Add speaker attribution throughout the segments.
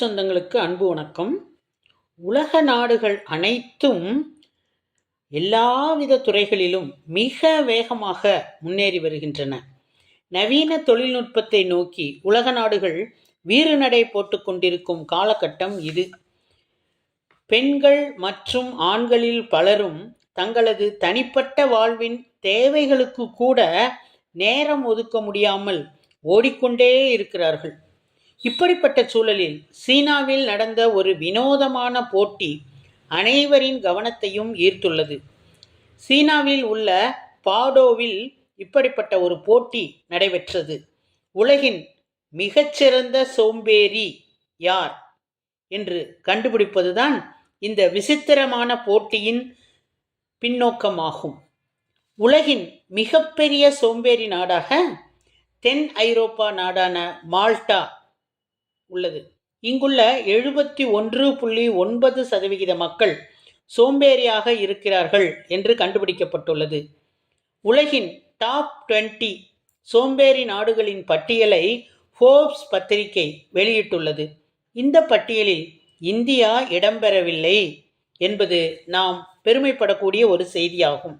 Speaker 1: சொந்தங்களுக்கு அன்பு வணக்கம். உலக நாடுகள் அனைத்தும் எல்லாவித துறைகளிலும் மிக வேகமாக முன்னேறி வருகின்றன. நவீன தொழில்நுட்பத்தை நோக்கி உலக நாடுகள் வீறுநடை போட்டு கொண்டிருக்கும் காலகட்டம் இது. பெண்கள் மற்றும் ஆண்களில் பலரும் தங்களது தனிப்பட்ட வாழ்வின் தேவைகளுக்கு கூட நேரம் ஒதுக்க முடியாமல் ஓடிக்கொண்டே இருக்கிறார்கள். இப்படிப்பட்ட சூழலில் சீனாவில் நடந்த ஒரு வினோதமான போட்டி அனைவரின் கவனத்தையும் ஈர்த்துள்ளது. சீனாவில் உள்ள பாடோவில் இப்படிப்பட்ட ஒரு போட்டி நடைபெற்றது. உலகின் மிகச்சிறந்த சோம்பேறி யார் என்று கண்டுபிடிப்பதுதான் இந்த விசித்திரமான போட்டியின் பின்னோக்கமாகும். உலகின் மிகப்பெரிய சோம்பேறி நாடாக தென் ஐரோப்பா நாடான மால்டா உள்ளது. இங்குள்ள எழுபத்தி ஒன்று புள்ளி ஒன்பது சதவிகித மக்கள் சோம்பேறியாக இருக்கிறார்கள் என்று கண்டுபிடிக்கப்பட்டுள்ளது. உலகின் டாப் 20 சோம்பேறி நாடுகளின் பட்டியலை ஃபோர்ப்ஸ் பத்திரிகை வெளியிட்டுள்ளது. இந்த பட்டியலில் இந்தியா இடம்பெறவில்லை என்பது நாம் பெருமைப்படக்கூடிய ஒரு செய்தியாகும்.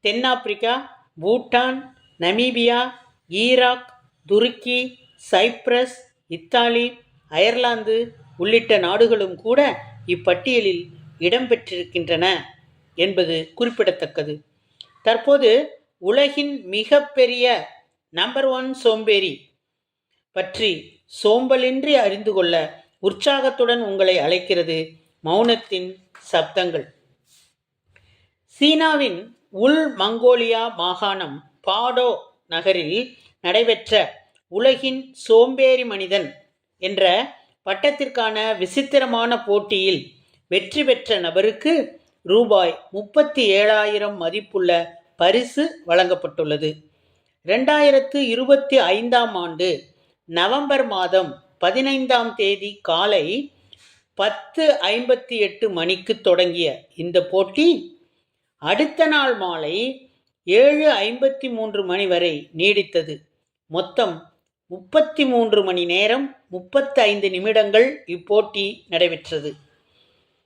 Speaker 1: South Africa Bhutan Namibia Iraq Turkey Cyprus Italy Ireland உள்ளிட்ட நாடுகளும் கூட இப்பட்டியலில் இடம்பெற்றிருக்கின்றன என்பது குறிப்பிடத்தக்கது. தற்போது உலகின் மிகப்பெரிய நம்பர் ஒன் சோம்பேறி பற்றி சோம்பலின்றி அறிந்து கொள்ள உற்சாகத்துடன் உங்களை அழைக்கிறது மௌனத்தின் சப்தங்கள். சீனாவின் உள் மங்கோலியா மாகாணம் பாடோ நகரில் நடைபெற்ற உலகின் சோம்பேறி மனிதன் என்ற பட்டத்திற்கான விசித்திரமான போட்டியில் வெற்றி பெற்ற நபருக்கு ரூபாய் முப்பத்தி ஏழாயிரம் மதிப்புள்ள பரிசு வழங்கப்பட்டுள்ளது. ரெண்டாயிரத்து இருபத்தி ஐந்தாம் ஆண்டு நவம்பர் மாதம் பதினைந்தாம் தேதி காலை பத்து ஐம்பத்தி எட்டு மணிக்கு தொடங்கிய இந்த போட்டி அடுத்த நாள் மாலை ஏழு ஐம்பத்தி மூன்று மணி வரை நீடித்தது. மொத்தம் முப்பத்தி மூன்று மணி நேரம் முப்பத்தி ஐந்து நிமிடங்கள் இப்போட்டி நடைபெற்றது.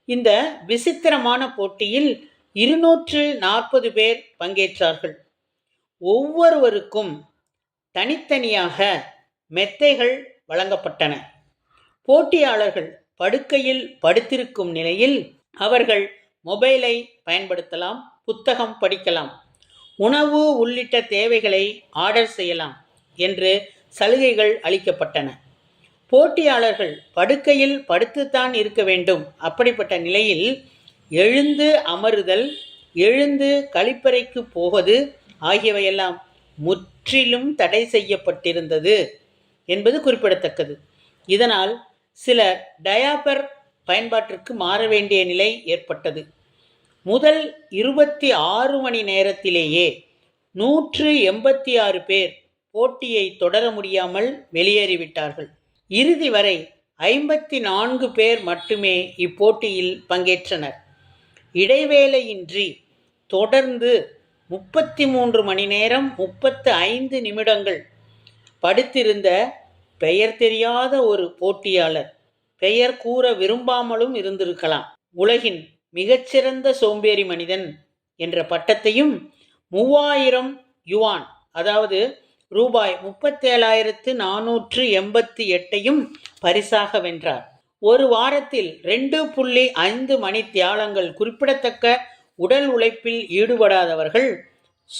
Speaker 1: இந்த விசித்திரமான போட்டியில் இருநூற்று நாற்பது பேர் பங்கேற்றார்கள். ஒவ்வொருவருக்கும் தனித்தனியாக மெத்தைகள் வழங்கப்பட்டன. போட்டியாளர்கள் படுக்கையில் படுத்திருக்கும் நிலையில் அவர்கள் மொபைலை பயன்படுத்தலாம் புத்தகம் படிக்கலாம் உணவு உள்ளிட்ட தேவைகளை ஆர்டர் செய்யலாம் என்று சலுகைகள் அளிக்கப்பட்டன. போட்டியாளர்கள் படுக்கையில் படுத்துத்தான் இருக்க வேண்டும். அப்படிப்பட்ட நிலையில் எழுந்து அமருதல் எழுந்து கழிப்பறைக்கு போவது ஆகியவையெல்லாம் முற்றிலும் தடை செய்யப்பட்டிருந்தது என்பது குறிப்பிடத்தக்கது. இதனால் சில டயாபர் பயன்பாட்டிற்கு மாற வேண்டிய நிலை ஏற்பட்டது. முதல் இருபத்தி ஆறு மணி நேரத்திலேயே நூற்று எண்பத்தி ஆறு பேர் போட்டியை தொடர முடியாமல் வெளியேறிவிட்டார்கள். இறுதி வரை ஐம்பத்தி நான்கு பேர் மட்டுமே இப்போட்டியில் பங்கேற்றனர். இடைவேளையின்றி தொடர்ந்து முப்பத்தி மூன்று மணி நேரம் முப்பத்து ஐந்து நிமிடங்கள் படுத்திருந்த பெயர் தெரியாத ஒரு போட்டியாளர். பெயர் கூற விரும்பாமலும் இருந்திருக்கலாம். உலகின் மிகச்சிறந்த சோம்பேறி மனிதன் என்ற பட்டத்தையும் மூவாயிரம் யுவான் அதாவது ரூபாய் முப்பத்தேழாயிரத்து நானூற்று எண்பத்தி எட்டையும் பரிசாக வென்றார். ஒரு வாரத்தில் ரெண்டு புள்ளி ஐந்து மணி தியாலங்கள் குறிப்பிடத்தக்க உடல் உழைப்பில் ஈடுபடாதவர்கள்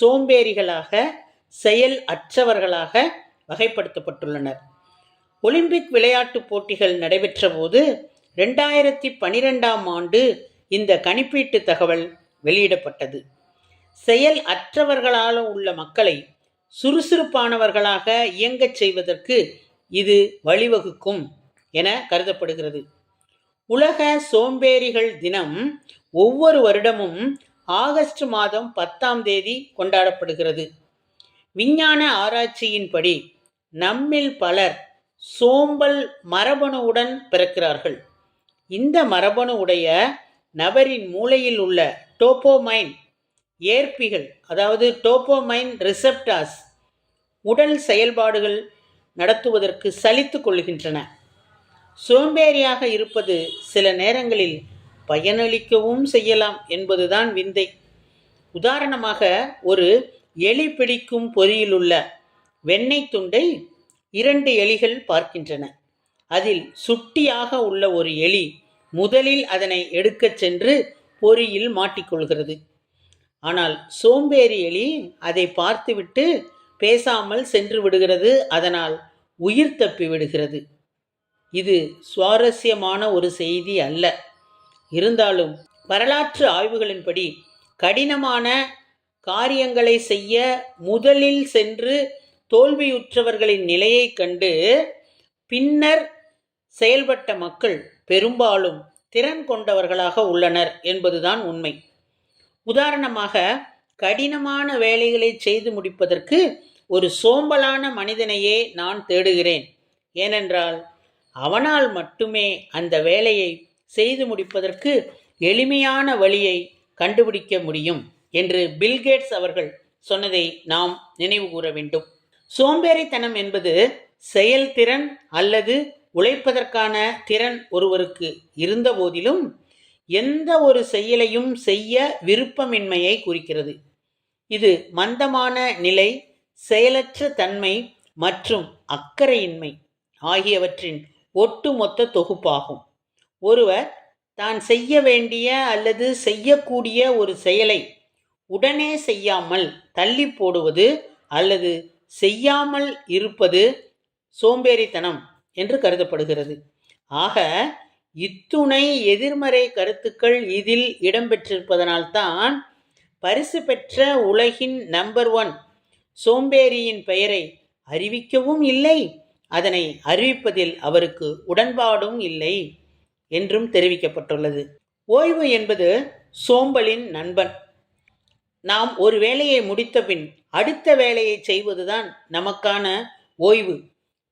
Speaker 1: சோம்பேறிகளாக செயல் அற்றவர்களாக வகைப்படுத்தப்பட்டுள்ளனர். ஒலிம்பிக் விளையாட்டுப் போட்டிகள் நடைபெற்றபோது ரெண்டாயிரத்தி பனிரெண்டாம் ஆண்டு இந்த கணிப்பீட்டு தகவல் வெளியிடப்பட்டது. செயல் அற்றவர்களால் உள்ள மக்களை சுறுசுறுப்பானவர்களாக இயங்கச் செய்வதற்கு இது வழிவகுக்கும் என கருதப்படுகிறது. உலக சோம்பேறிகள் தினம் ஒவ்வொரு வருடமும் ஆகஸ்ட் மாதம் பத்தாம் தேதி கொண்டாடப்படுகிறது. விஞ்ஞான ஆராய்ச்சியின்படி நம்மில் பலர் சோம்பல் மரபணுவுடன் பிறக்கிறார்கள். இந்த மரபணு உடைய நபரின் மூளையில் உள்ள டோப்போமைன் ஏற்பிகள் அதாவது டோப்போமைன் ரிசெப்டாஸ் உடல் செயல்பாடுகள் நடத்துவதற்கு சலித்து கொள்கின்றன. சோம்பேறியாக இருப்பது சில நேரங்களில் பயனளிக்கவும் செய்யலாம் என்பதுதான் விந்தை. உதாரணமாக ஒரு எலி பிடிக்கும் பொறியிலுள்ள வெண்ணெய் துண்டை இரண்டு எலிகள் பார்க்கின்றன. அதில் சுட்டியாக உள்ள ஒரு எலி முதலில் அதனை எடுக்கச் சென்று பொறியில் மாட்டிக்கொள்கிறது. ஆனால் சோம்பேறி எலி அதை பார்த்துவிட்டு பேசாமல் சென்று விடுகிறது அதனால் உயிர் தப்பி விடுகிறது. இது சுவாரஸ்யமான ஒரு செய்தி அல்ல. இருந்தாலும் வரலாற்று ஆய்வுகளின்படி கடினமான காரியங்களை செய்ய முதலில் சென்று தோல்வியுற்றவர்களின் நிலையை கண்டு பின்னர் செயல்பட்ட மக்கள் பெரும்பாலும் திறன் கொண்டவர்களாக உள்ளனர் என்பதுதான் உண்மை. உதாரணமாக கடினமான வேலைகளை செய்து முடிப்பதற்கு ஒரு சோம்பலான மனிதனையே நான் தேடுகிறேன். ஏனென்றால் அவனால் மட்டுமே அந்த வேலையை செய்து முடிப்பதற்கு எளிமையான வழியை கண்டுபிடிக்க முடியும் என்று பில்கேட்ஸ் அவர்கள் சொன்னதை நாம் நினைவு கூற வேண்டும். சோம்பேறித்தனம் என்பது செயல்திறன் அல்லது உழைப்பதற்கான திறன் ஒருவருக்கு இருந்த போதிலும் எந்த ஒரு செயலையும் செய்ய விருப்பமின்மையை குறிக்கிறது. இது மந்தமான நிலை செயலற்ற தன்மை மற்றும் அக்கறையின்மை ஆகியவற்றின் ஒட்டுமொத்த தொகுப்பாகும். ஒருவர் தான் செய்ய வேண்டிய அல்லது செய்யக்கூடிய ஒரு செயலை உடனே செய்யாமல் தள்ளி போடுவது அல்லது செய்யாமல் இருப்பது சோம்பேறித்தனம் என்று கருதப்படுகிறது. ஆக இத்துணை எதிர்மறை கருத்துக்கள் இதில் இடம்பெற்றிருப்பதனால்தான் பரிசு பெற்ற உலகின் நம்பர் ஒன் சோம்பேறியின் பெயரை அறிவிக்கவும் இல்லை அதனை அறிவிப்பதில் அவருக்கு உடன்பாடும் இல்லை என்றும் தெரிவிக்கப்பட்டுள்ளது. ஓய்வு என்பது சோம்பலின் நண்பன். நாம் ஒரு வேலையை முடித்தபின் அடுத்த வேலையை செய்வதுதான் நமக்கான ஓய்வு.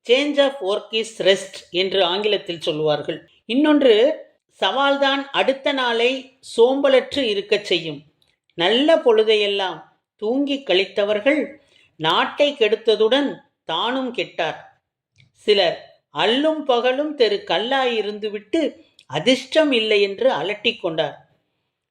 Speaker 1: Change of work is rest என்று ஆங்கிலத்தில் சொல்லுவார்கள். இன்னொன்று சவால்தான் அடுத்த நாளை சோம்பலற்று இருக்கச் செய்யும். நல்ல பொழுதையெல்லாம் தூங்கி கழித்தவர்கள் நாட்டை கெடுத்ததுடன் தானும் கெட்டார். சிலர் அல்லும் பகலும் தெரு கல்லாயிருந்துவிட்டு அதிர்ஷ்டம் இல்லை என்று அலட்டிக் கொண்டார்.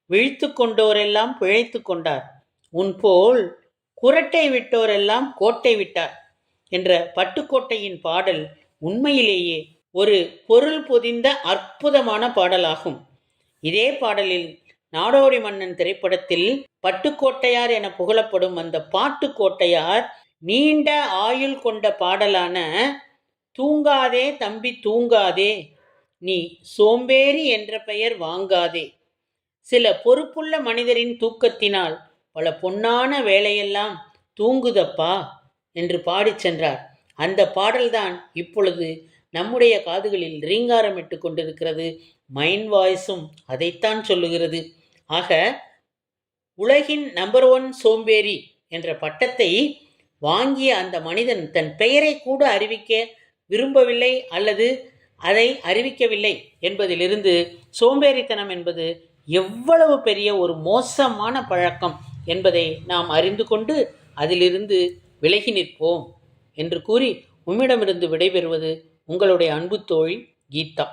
Speaker 1: விழித்து கொண்டோரெல்லாம் பிழைத்து கொண்டார். உன்போல் குரட்டை விட்டோரெல்லாம் கோட்டை விட்டார் என்ற பட்டுக்கோட்டையின் பாடல் உண்மையிலேயே ஒரு பொருள் பொதிந்த அற்புதமான பாடலாகும். இதே பாடலில் நாடோடி மன்னன் திரைப்படத்தில் பட்டுக்கோட்டையார் என புகழப்படும் அந்த பாட்டுக்கோட்டையார் நீண்ட ஆயுள் கொண்ட பாடலான தூங்காதே தம்பி தூங்காதே நீ சோம்பேறி என்ற பெயர் வாங்காதே. சில பொறுப்புள்ள மனிதரின் தூக்கத்தினால் பல பொன்னான வேலையெல்லாம் தூங்குதப்பா என்று பாடிச் சென்றார். அந்த பாடல்தான் இப்பொழுது நம்முடைய காதுகளில் ரீங்காரமிட்டு கொண்டிருக்கிறது. மைண்ட் வாய்ஸும் அதைத்தான் சொல்லுகிறது. ஆக உலகின் நம்பர் ஒன் சோம்பேறி என்ற பட்டத்தை வாங்கிய அந்த மனிதன் தன் பெயரை கூட அறிவிக்க விரும்பவில்லை அல்லது அதை அறிவிக்கவில்லை என்பதிலிருந்து சோம்பேறித்தனம் என்பது எவ்வளவு பெரிய ஒரு மோசமான பழக்கம் என்பதை நாம் அறிந்து கொண்டு அதிலிருந்து விலகி நிற்போம் என்று கூறி உம்மிடமிருந்து விடைபெறுவது உங்களுடைய அன்பு தோழி கீதா.